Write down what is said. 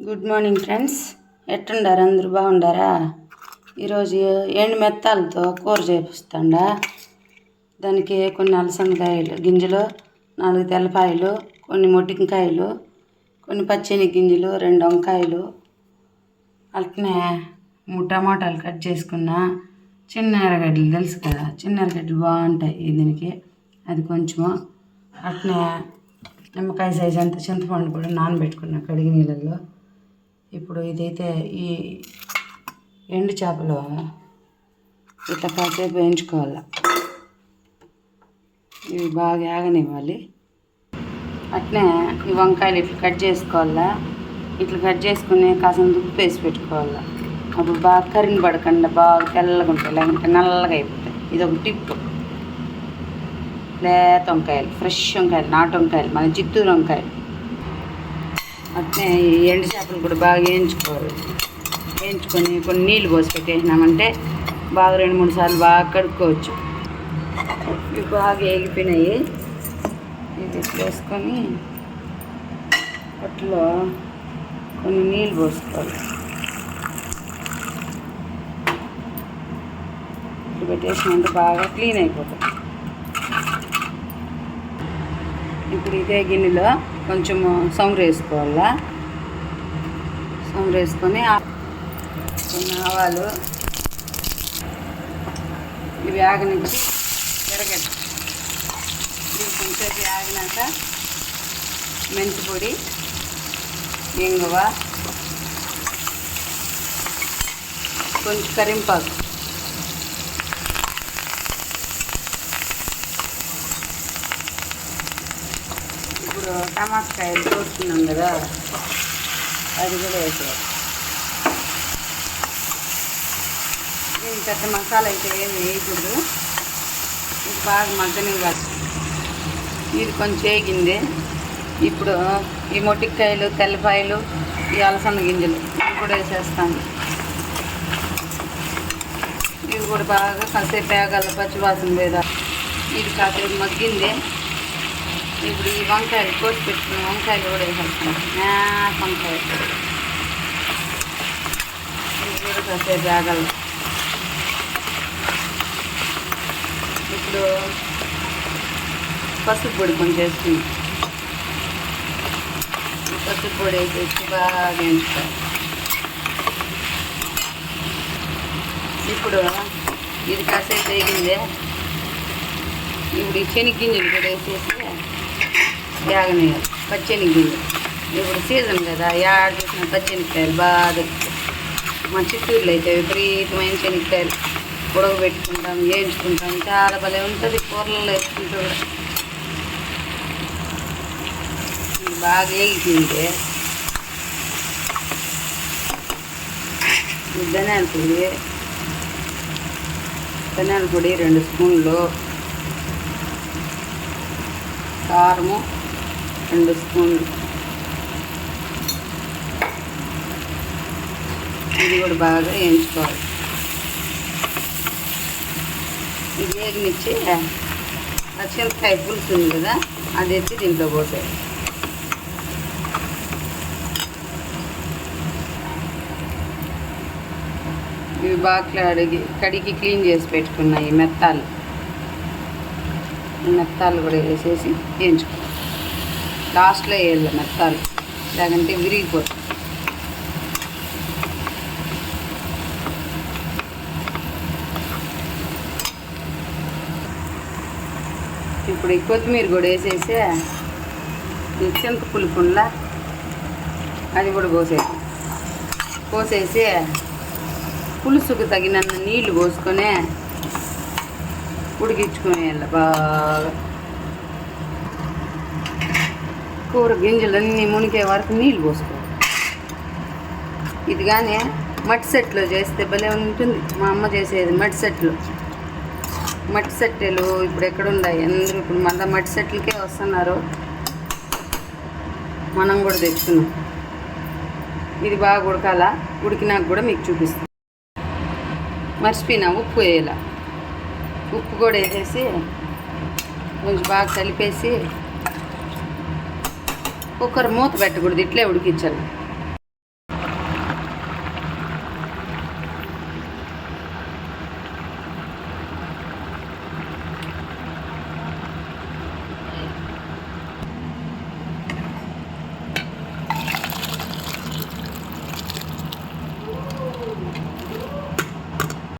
Good morning friends. ఎట్టుండారు? అందరూ బాగుండారా? ఈరోజు ఎండు మెత్తాలతో కూర చేపిస్తాడా. దానికి కొన్ని అలసందకాయలు గింజలు నాలుగు తెల్లపాయలు కొన్ని మొట్టికాయలు కొన్ని పచ్చని గింజలు రెండు వంకాయలు. అట్నే మూడు టమాటాలు కట్ చేసుకున్నా. చిన్న ఎర్రగడ్డలు తెలుసు కదా? చిన్న ఎర్రగడ్డలు బాగుంటాయి దీనికి. అది కొంచెము అట్నే నిమ్మకాయ సైజ్ అంత చింతపండు కూడా నానబెట్టుకున్నా కడిగి నీళ్ళల్లో. ఇప్పుడు ఇదైతే ఈ ఎండు చేపలు ఇట్లా కాసేపు వేయించుకోవాలి. ఇవి బాగా ఆగనివ్వాలి. అట్నే ఈ వంకాయలు ఇట్లా కట్ చేసుకోవాలా. ఇట్లా కట్ చేసుకుని కాసం ఉప్పు వేసి పెట్టుకోవాలా. అప్పుడు బాగా కరిని పడకుండా బాగా తెల్లగా ఉంటాయి. లేకుంటే నల్లగా అయిపోతాయి. ఇది ఒక టిప్. లేత వంకాయలు ఫ్రెష్ వంకాయలు నాటు వంకాయలు మన చిత్తూరు వంకాయలు. అట్నే ఎండు చేపలు కూడా బాగా వేయించుకోవాలి. వేయించుకొని కొన్ని నీళ్ళు పోసి పెట్టేసినామంటే బాగా రెండు మూడు సార్లు బాగా కడుక్కోవచ్చు. ఇవి బాగా ఎగిపోయినాయి ఇది వేసుకొని అట్లో కొన్ని నీళ్ళు పోసుకోవాలి. ఇట్లా బాగా క్లీన్ అయిపోతుంది ఇప్పుడు ఇదే గిన్నెలో కొంచెము సౌండ్ వేసుకోవాలా? సౌండ్ వేసుకొని కొన్ని ఆవాలు ఇవి ఆగనిచ్చి ఎరగడ్డ ఇవి కొంచెంసేపు ఆగినాక మెంతి పొడి ఇంగువ కొంచెం కరింపాకు ఇప్పుడు టమాటకాయలు కోసుకున్నాం కదా అది కూడా వేసేయాలి దీని పెద్ద మసాలా అయితే ఏమి వేయకూడదు. ఇది బాగా మగ్గనివ్వాలి. ఇది కొంచెం వేగింది. ఇప్పుడు ఈ మొట్టికాయలు తెల్లపాయలు ఈ అలసంద గింజలు ఇవి కూడా వేసేస్తాను. ఇవి కూడా బాగా కాసేపు వేగాల పచ్చివాసన లేదా. ఇది కాసేపు మగ్గింది. ఇప్పుడు ఈ వంకాయలు కోసి పెట్టుకున్న వంకాయలు కూడా వేసేస్తాం మేత వంకాయలు. ఇవి ఇప్పుడు పసుపు పొడి కొంచెం వేస్తుంది పసుపు పొడి వేసేసి బాగా వేయించుకోవాలి. ఇప్పుడు ఇది కాసేపు వేగిందే. ఇప్పుడు ఈ శనిగ్గింజలు కూడా వేసేసి యాగనేయాలి పచ్చెనగ్గింజలు ఇప్పుడు సీజన్ కదా యాడ్ చేసిన పచ్చెనక్కాయలు బాగా దొరుకుతాయి. మా చిత్తూరులో అయితే విపరీతమైన శనక్కాయలు ఉడకబెట్టుకుంటాం వేయించుకుంటాం చాలా భలే ఉంటుంది కూరలలో వేసుకుంటూ కూడా ఇది బాగా వేగిపోయింది ఇది ధనియాల పొడి ధనియాల పొడి రెండు స్పూన్లు కారము రెండు స్పూన్లు. ఇది కూడా బాగా వేయించుకోవాలి. ఇది వేగనిచ్చి పచ్చిమిరపకాయ పులుసు ఉంది కదా అది ఎత్తి దీంట్లో పోతాయి ఇవి బాగా కడిగి కడిగి క్లీన్ చేసి పెట్టుకున్నాయి మెత్తాలు. మెత్తాలు కూడా వేసేసి వేయించుకోవాలి లాస్ట్లో వేయాలి మెత్తాలు లేదంటే విరిగిపోతుంది ఇప్పుడు ఈ కొత్తిమీర కూడా వేసేసి ఈ చింత పులుపుల్లా అది కూడా పోసేసి పోసేసి పులుసుకు తగినంత నీళ్ళు పోసుకొని ఉడికించుకునేయాలి బాగా. కూర గింజలన్నీ మునిగే వరకు నీళ్ళు పోసుకోవాలి ఇది కానీ మట్టి సెట్లో చేస్తే భలే ఉంటుంది. మా అమ్మ చేసేది మట్టి సెట్లు. మట్టి సెట్టెలు ఇప్పుడు ఎక్కడున్నాయి అందరూ ఇప్పుడు మళ్ళీ మట్టి సెట్లకే వస్తున్నారు. మనం కూడా తెచ్చుకున్నాం ఇది బాగా ఉడకాల? ఉడికినాక కూడా మీకు చూపిస్తాం. మర్చిపోయినా ఉప్పు వేయాల? ఉప్పు కూడా వేసేసి కొంచెం బాగా కలిపేసి కుక్కర్ మూత పెట్టకూడదు ఇట్లే ఉడికించాలి.